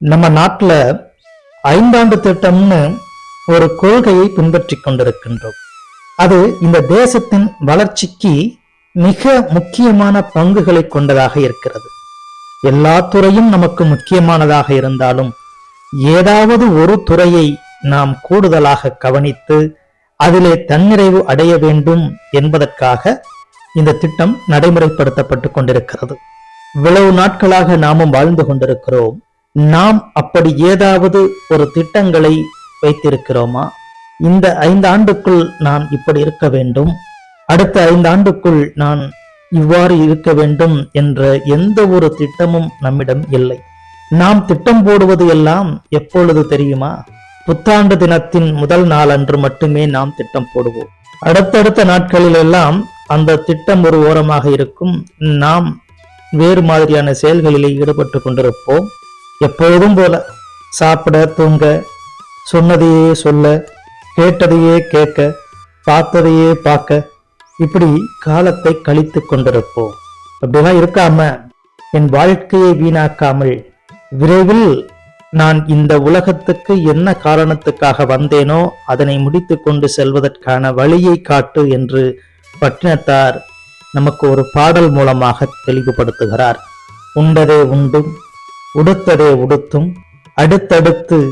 நம்ம நாட்டில் ஐந்தாண்டு திட்டம்னு ஒரு கொள்கையை பின்பற்றி கொண்டிருக்கின்றோம். அது இந்த தேசத்தின் வளர்ச்சிக்கு மிக முக்கியமான பங்குகளை கொண்டதாக இருக்கிறது. எல்லா துறையும் நமக்கு முக்கியமானதாக இருந்தாலும் ஏதாவது ஒரு துறையை நாம் கூடுதலாக கவனித்து அதிலே தன்னிறைவு அடைய வேண்டும் என்பதற்காக இந்த திட்டம் நடைமுறைப்படுத்தப்பட்டு கொண்டிருக்கிறது. இவ்வளவு நாட்களாக நாமும் வாழ்ந்து கொண்டிருக்கிறோம். நாம் அப்படி ஏதாவது ஒரு திட்டங்களை வைத்திருக்கிறோமா? இந்த ஐந்து ஆண்டுக்குள் நான் இப்படி இருக்க வேண்டும். அடுத்த ஐந்து ஆண்டுக்குள் நான் இவ்வாறு இருக்க வேண்டும் என்ற எந்த ஒரு திட்டமும் நம்மிடம் இல்லை. நாம் திட்டம் போடுவது எல்லாம் எப்பொழுது தெரியுமா? புத்தாண்டு தினத்தின் முதல் நாள் அன்று மட்டுமே நாம் திட்டம் போடுவோம். அடுத்தடுத்த நாட்களில் எல்லாம் அந்த திட்டம் ஒரு ஓரமாக இருக்கும். நாம் வேறு மாதிரியான செயல்களிலே ஈடுபட்டு கொண்டிருப்போம். எப்பொழுதும் போல. சாப்பிட தூங்க சொன்னதையே சொல்ல கேட்டதையே கேட்க பார்த்ததையே பார்க்க இப்படி காலத்தை கழித்து கொண்டிருப்போம். அப்படிலாம் இருக்காம என் வாழ்க்கையை வீணாக்காமல் விரைவில் நான் இந்த உலகத்துக்கு என்ன காரணத்துக்காக வந்தேனோ அதனை முடித்து கொண்டு செல்வதற்கான வழியை காட்டு என்று பட்டினத்தார் நமக்கு ஒரு பாடல் மூலமாக தெளிவுபடுத்துகிறார். உண்டதே உண்டும் உடுத்ததே உடுத்தும் அடுத்தடுத்து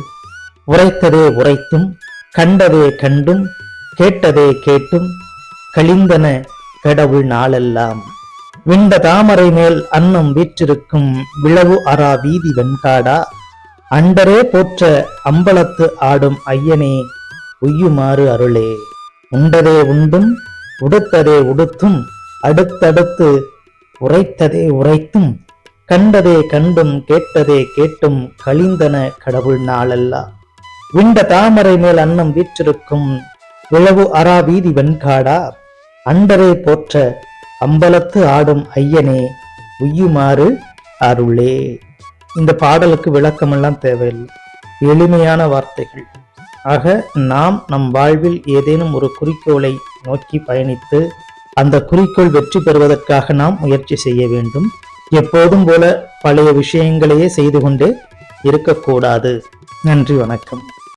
உரைத்ததே உரைத்தும் கண்டதே கண்டும் கேட்டதே கேட்டும் கழிந்தன கடவுள் நாளெல்லாம். விண்ட தாமரை மேல் அன்னம் வீற்றிருக்கும் விளவு அரா வீதி வெண்காடா அண்டரே போற்ற அம்பலத்து ஆடும் ஐயனே உய்யுமாறு அருளே. உண்டதே உண்டும் உடுத்ததே உடுத்தும் அடுத்தடுத்து உரைத்ததே உரைத்தும் கண்டதே கண்டும் கேட்டதே கேட்டும் கழிந்தன கடவுள் நாளல்லா. விண்ட தாமரை மேல் அன்னம் வீற்றிருக்கும் விளவு அரா வீதி வெண்காடா. அண்டரே போற்ற அம்பலத்து ஆடும் ஐயனே உய்யுமாறு அருளே. இந்த பாடலுக்கு விளக்கமெல்லாம் தேவையில்லை. எளிமையான வார்த்தைகள். ஆக நாம் நம் வாழ்வில் ஏதேனும் ஒரு குறிக்கோளை நோக்கி பயணித்து அந்த குறிக்கோள் வெற்றி பெறுவதற்காக நாம் முயற்சி செய்ய வேண்டும். எப்போதும் போல பழைய விஷயங்களையே செய்து கொண்டே இருக்கக்கூடாது. நன்றி வணக்கம்.